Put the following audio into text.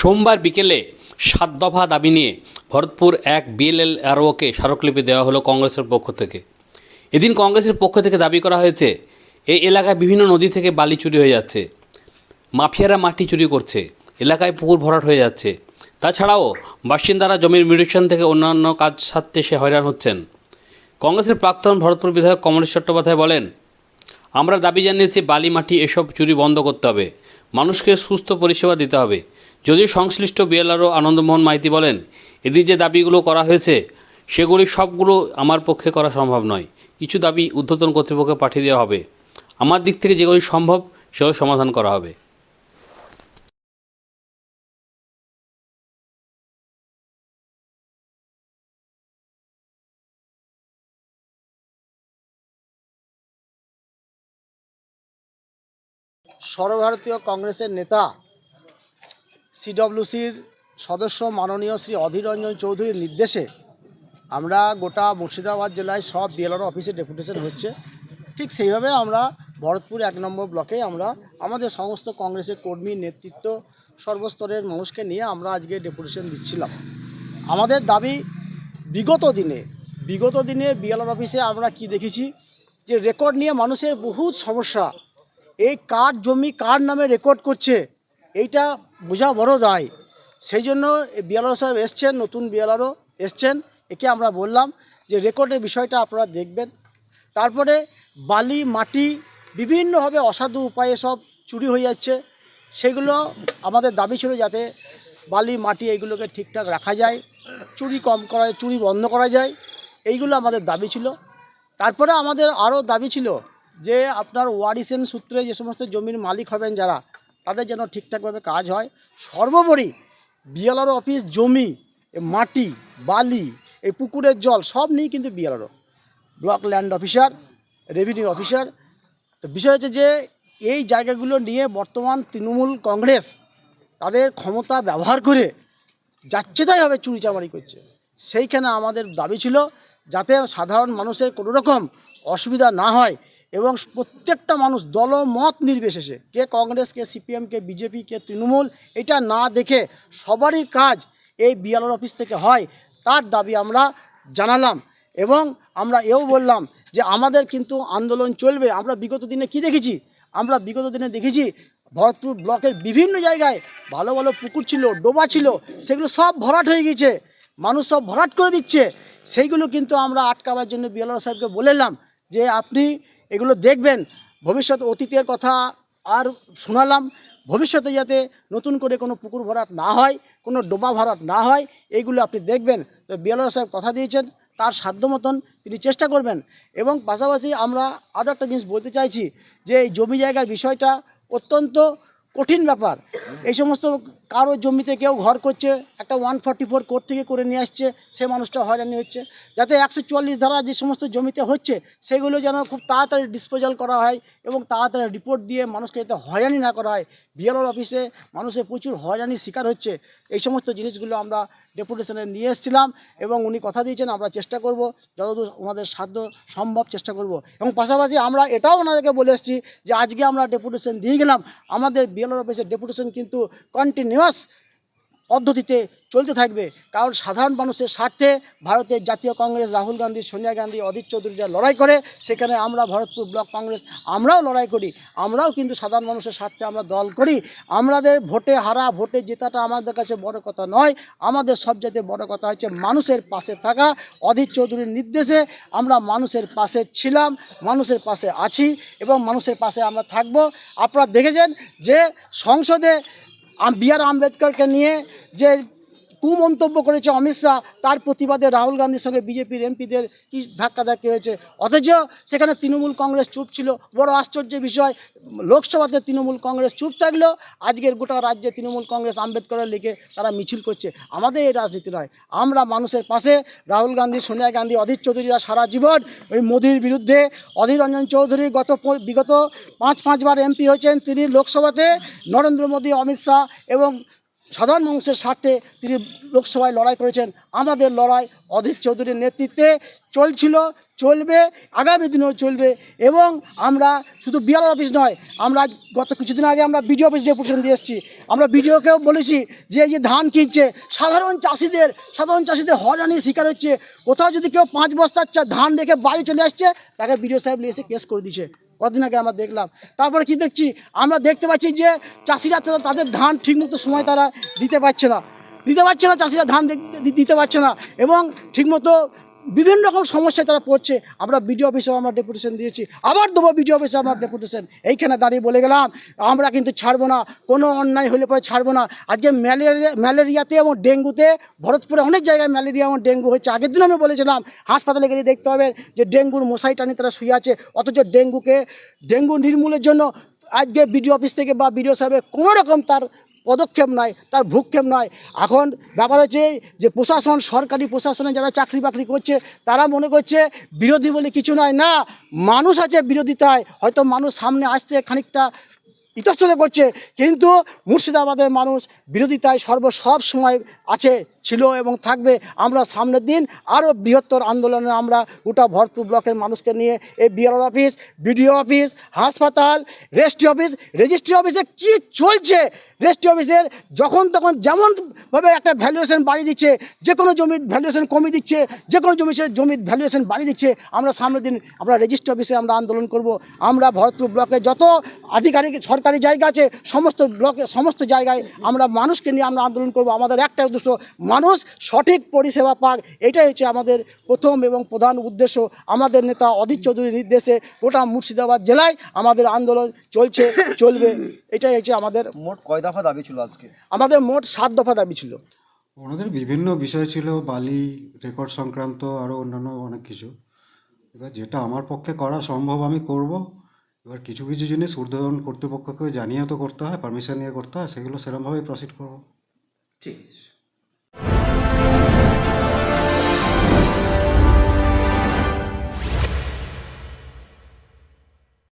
সোমবার বিকেলে সাত দফা দাবি নিয়ে ভরতপুর এক বিএলএল আরওকে স্মারকলিপি দেওয়া হলো কংগ্রেসের পক্ষ থেকে। এদিন কংগ্রেসের পক্ষ থেকে দাবি করা হয়েছে, এই এলাকায় বিভিন্ন নদী থেকে বালি চুরি হয়ে যাচ্ছে, মাফিয়ারা মাটি চুরি করছে, এলাকায় পুকুর ভরাট হয়ে যাচ্ছে। তাছাড়াও বাসিন্দারা জমির মিউটেশন থেকে অন্যান্য কাজ সারতে সে হয়রান হচ্ছেন। কংগ্রেসের প্রাক্তন ভরতপুর বিধায়ক কমলেশ চট্টোপাধ্যায় বলেন, আমরা দাবি জানিয়েছি বালি মাটি এসব চুরি বন্ধ করতে হবে। মানুষকে সুস্থ পরিষেবা দিতে হবে। যদিও সংশ্লিষ্ট বিএলআরও আনন্দমোহন মাইতি বলেন এদিন যে দাবিগুলো করা হয়েছে, সেগুলি সবগুলো আমার পক্ষে করা সম্ভব নয়। কিছু দাবি ঊর্ধ্বতন কর্তৃপক্ষে পাঠিয়ে দেওয়া হবে। আমার দিক থেকে যেগুলি সম্ভব, সেগুলো সমাধান করা হবে। সর্বভারতীয় কংগ্রেসের নেতা সিডব্লিউসির সদস্য মাননীয় শ্রী অধীর রঞ্জন চৌধুরীর নির্দেশে আমরা গোটা মুর্শিদাবাদ জেলায় সব বিএলআর অফিসে ডেপুটেশন হচ্ছে। ঠিক সেইভাবে আমরা ভরতপুর এক নম্বর ব্লকে আমরা আমাদের সমস্ত কংগ্রেসের কর্মী, নেতৃত্ব, সর্বস্তরের মানুষকে নিয়ে আমরা আজকে ডেপুটেশন দিচ্ছিলাম। আমাদের দাবি বিগত দিনে বিগত দিনে বিএলআর অফিসে আমরা কি দেখেছি? যে রেকর্ড নিয়ে মানুষের বহুত সমস্যা। এই কার জমি কার নামে রেকর্ড করছে? এইটা বোঝা বড় দায়। সেই জন্য বিএলআর সাহেব এসছেন, নতুন বিএলআরও এসছেন। একে আমরা বললাম যে রেকর্ডের বিষয়টা আপনারা দেখবেন। তারপরে বালি, মাটি বিভিন্নভাবে অসাধু উপায়ে সব চুরি হয়ে যাচ্ছে। সেগুলো আমাদের দাবি ছিল যাতে বালি, মাটি এইগুলোকে ঠিকঠাক রাখা যায়, চুরি কম করা চুরি বন্ধ করা যায়, এইগুলো আমাদের দাবি ছিল। তারপরে আমাদের আরও দাবি ছিল যে আপনার ওয়ারিসেন সূত্রে যে সমস্ত জমির মালিক হবেন যারা তাদের যেন ঠিকঠাকভাবে কাজ হয়। সর্বোপরি বিএলআর অফিস, জমি, মাটি, বালি, এই পুকুরের জল সব নিয়ে কিন্তু BLRO. Block land officer, revenue officer. তো বিষয় হচ্ছে যে এই জায়গাগুলো নিয়ে বর্তমান তৃণমূল কংগ্রেস তাদের ক্ষমতা ব্যবহার করে যাচ্ছে তাই হবে চুরি চামারি করছে। সেইখানে আমাদের দাবি ছিল যাতে সাধারণ মানুষের কোনো রকম অসুবিধা না হয় এবং প্রত্যেকটা মানুষ দলমত নির্বিশেষে, কে কংগ্রেস, কে সিপিএম, কে বিজেপি, কে তৃণমূল, এটা না দেখে সবারই কাজ এই বিএলআর অফিস থেকে হয়, তার দাবি আমরা জানালাম। এবং আমরা এও বললাম যে আমাদের কিন্তু আন্দোলন চলবে। আমরা বিগত দিনে কি দেখেছি? আমরা বিগত দিনে দেখেছি ভরতপুর ব্লকের বিভিন্ন জায়গায় ভালো ভালো পুকুর ছিল, ডোবা ছিল, সেগুলো সব ভরাট হয়ে গেছে মানুষ সব ভরাট করে দিচ্ছে। সেইগুলো কিন্তু আমরা আটকাবার জন্য বিএলআর সাহেবকে বলেলাম যে আপনি এগুলো দেখবেন, ভবিষ্যৎ অতীতের কথা আর শোনালাম, ভবিষ্যতে যাতে নতুন করে কোনো পুকুর ভরাট না হয়, কোনো ডোবা ভরাট না হয়, এইগুলো আপনি দেখবেন। তো বিএলআর সাহেব কথা দিয়েছেন, তার সাধ্য মতন তিনি চেষ্টা করবেন। এবং পাশাপাশি আমরা আরও একটা জিনিস বলতে চাইছি যে এই জমি জায়গার বিষয়টা অত্যন্ত কঠিন ব্যাপার। এই সমস্ত কারও জমিতে কেউ ঘর করছে, একটা ওয়ান ফর্টি ফোর কোর্ট থেকে করে নিয়ে আসছে, সে মানুষটা হয়রানি হচ্ছে। যাতে একশো চুয়াল্লিশ ধারা যে সমস্ত জমিতে হচ্ছে, সেগুলো যেন খুব তাড়াতাড়ি ডিসপোজাল করা হয় এবং তাড়াতাড়ি রিপোর্ট দিয়ে মানুষকে যাতে হয়রানি না করা হয়। বিএলওর অফিসে মানুষের প্রচুর হয়রানির শিকার হচ্ছে। এই সমস্ত জিনিসগুলো আমরা ডেপুটেশনে নিয়ে এসেছিলাম এবং উনি কথা দিয়েছেন, আমরা চেষ্টা করব, যতদূর ওনাদের সাধ্য সম্ভব চেষ্টা করব। এবং পাশাপাশি আমরা এটাও ওনাদেরকে বলে এসেছি যে, আজকে আমরা ডেপুটেশন দিয়ে গেলাম। আমাদের বিএলআর অফিসের ডেপুটেশন কিন্তু কন্টিনিউয়াস পদ্ধতিতে চলতে থাকবে। কারণ সাধারণ মানুষের স্বার্থে ভারতের জাতীয় কংগ্রেস, রাহুল গান্ধী, সোনিয়া গান্ধী অধীর চৌধুরী যা লড়াই করে, সেখানে আমরা ভরতপুর ব্লক কংগ্রেস, আমরাও লড়াই করি। আমরাও কিন্তু সাধারণ মানুষের স্বার্থে আমরা দল করি। আমাদের ভোটে হারা, ভোটে জেতাটা আমাদের কাছে বড় কথা নয়। আমাদের সবচেয়ে বড় কথা হচ্ছে মানুষের পাশে থাকা। অধীর চৌধুরীর নির্দেশে আমরা মানুষের পাশে ছিলাম, মানুষের পাশে আছি এবং মানুষের পাশে আমরা থাকব। আপনারা দেখেছেন যে সংসদে বি আর আম্বেদকরকে নিয়ে যে কুমন্তব্য করেছে অমিত শাহ, তার প্রতিবাদে রাহুল গান্ধীর সঙ্গে বিজেপির এমপিদের কি ধাক্কাধাক্কি হয়েছে? অথচ সেখানে তৃণমূল কংগ্রেস চুপ ছিল। বড় আশ্চর্য বিষয়, লোকসভাতে তৃণমূল কংগ্রেস চুপ থাকলেও আজকের গোটা রাজ্যে তৃণমূল কংগ্রেস আম্বেদকরের লিখে তারা মিছিল করছে। আমাদের এই রাজনীতি নয়, আমরা মানুষের পাশে। রাহুল গান্ধী, সোনিয়া গান্ধী, অধীর চৌধুরীরা সারা জীবন ওই মোদির বিরুদ্ধে। অধীর রঞ্জন চৌধুরী গত বিগত পাঁচ পাঁচবার এমপি হয়েছেন। তিনি লোকসভাতে নরেন্দ্র মোদী, অমিত শাহ এবং সাধারণ মানুষের স্বার্থে তিনি লোকসভায় লড়াই করেছেন। আমাদের লড়াই অধীর চৌধুরীর নেতৃত্বে চলছিল, চলবে, আগামী দিনেও চলবে এবং আমরা শুধু বিআর অফিস নয়, আমরা গত কিছুদিন আগে আমরা বিডিও অফিস ডেপুটেশন দিয়ে এসেছি। আমরা বিডিওকেও বলেছি যে এই যে ধান কিনছে, সাধারণ চাষিদের সাধারণ চাষিদের হয়রানির শিকার হচ্ছে। কোথাও যদি কেউ পাঁচ বস্তার ধান রেখে বাড়ি চলে আসছে, তাকে বিডিও সাহেব নিয়ে এসে কেস করে দিচ্ছে কদিন আগে আমরা দেখলাম। তারপরে কি দেখছি? আমরা দেখতে পাচ্ছি যে চাষিরা তাদের ধান ঠিকমতো সময় তারা দিতে পারছে না। দিতে পারছে না, চাষিরা ধান দিতে- পারছে না এবং ঠিকমতো বিভিন্ন রকম সমস্যায় তারা পড়ছে। আমরা বিডিও অফিসেও আমরা ডেপুটেশন দিয়েছি। আবার দেবো বিডিও অফিসে আমরা ডেপুটেশন এইখানে দাঁড়িয়ে বলে গেলাম, আমরা কিন্তু ছাড়বো না। কোনো অন্যায় হলে পরে ছাড়বো না। আজকে ম্যালেরিয়া, ম্যালেরিয়াতে এবং ডেঙ্গুতে, ভরতপুরে অনেক জায়গায় ম্যালেরিয়া এবং ডেঙ্গু হচ্ছে আগের দিন আমি বলেছিলাম, হাসপাতালে গেলে দেখতে হবে যে ডেঙ্গুর মশাই টানি তারা শুয়ে আছে। অথচ ডেঙ্গুকে, ডেঙ্গু নির্মূলের জন্য আজকে বিডিও অফিস থেকে বা বিডিও সাহেবের কোনো রকম তার পদক্ষেপ নয়, তার ভূক্ষেপ নয়। এখন ব্যাপার হচ্ছে যে প্রশাসন, সরকারি প্রশাসনে যারা চাকরি বাকরি করছে, তারা মনে করছে বিরোধী বলে কিছু নয়। না, মানুষ আছে বিরোধিতায়, হয়তো মানুষ সামনে আসতে খানিকটা ইতস্তত করছে, কিন্তু মুর্শিদাবাদের মানুষ বিরোধিতায় সর্ব সব সময় আছে, ছিল এবং থাকবে। আমরা সামনের দিন আরও বৃহত্তর আন্দোলনে আমরা গোটা ভরপুর ব্লকের মানুষকে নিয়ে এই বিআর অফিস, বিডিও অফিস, হাসপাতাল রেজিস্ট্রি অফিস, রেজিস্ট্রি অফিসে কি চলছে? রেজিস্ট্রি অফিসের যখন তখন যেমনভাবে একটা ভ্যালুয়েশন বাড়িয়ে দিচ্ছে যে কোনো জমির ভ্যালুয়েশন কমিয়ে দিচ্ছে যে কোনো জমি জমির ভ্যালুয়েশন বাড়িয়ে দিচ্ছে, আমরা সামনের দিন আমরা রেজিস্ট্রি অফিসে আমরা আন্দোলন করব। আমরা ভরতপুর ব্লকে যত আধিকারিক সরকারি জায়গা আছে, সমস্ত ব্লকে, সমস্ত জায়গায় আমরা মানুষকে নিয়ে আমরা আন্দোলন করব। আমাদের একটা উদ্দেশ্য, মানুষ সঠিক পরিষেবা পাক। এটাই হচ্ছে আমাদের প্রথম এবং প্রধান উদ্দেশ্য। আমাদের নেতা অধীর চৌধুরীর নির্দেশে গোটা মুর্শিদাবাদ জেলায় আমাদের আন্দোলন চলছে, চলবে। এটাই হচ্ছে আমাদের মোট কয় দফা দাবি ছিল আজকে? আমাদের মোট সাত দফা দাবি ছিল। ওনাদের বিভিন্ন বিষয় ছিল বালি রেকর্ড সংক্রান্ত আরও অন্যান্য অনেক কিছু। এবার যেটা আমার পক্ষে করা সম্ভব আমি করব। এবার কিছু কিছু জিনিস ঊর্ধ্বতন কর্তৃপক্ষকে জানিয়ে তো করতে হয় পারমিশন নিয়ে করতে হয় সেগুলো সেরকমভাবেই প্রসিড করব। ঠিক আছে।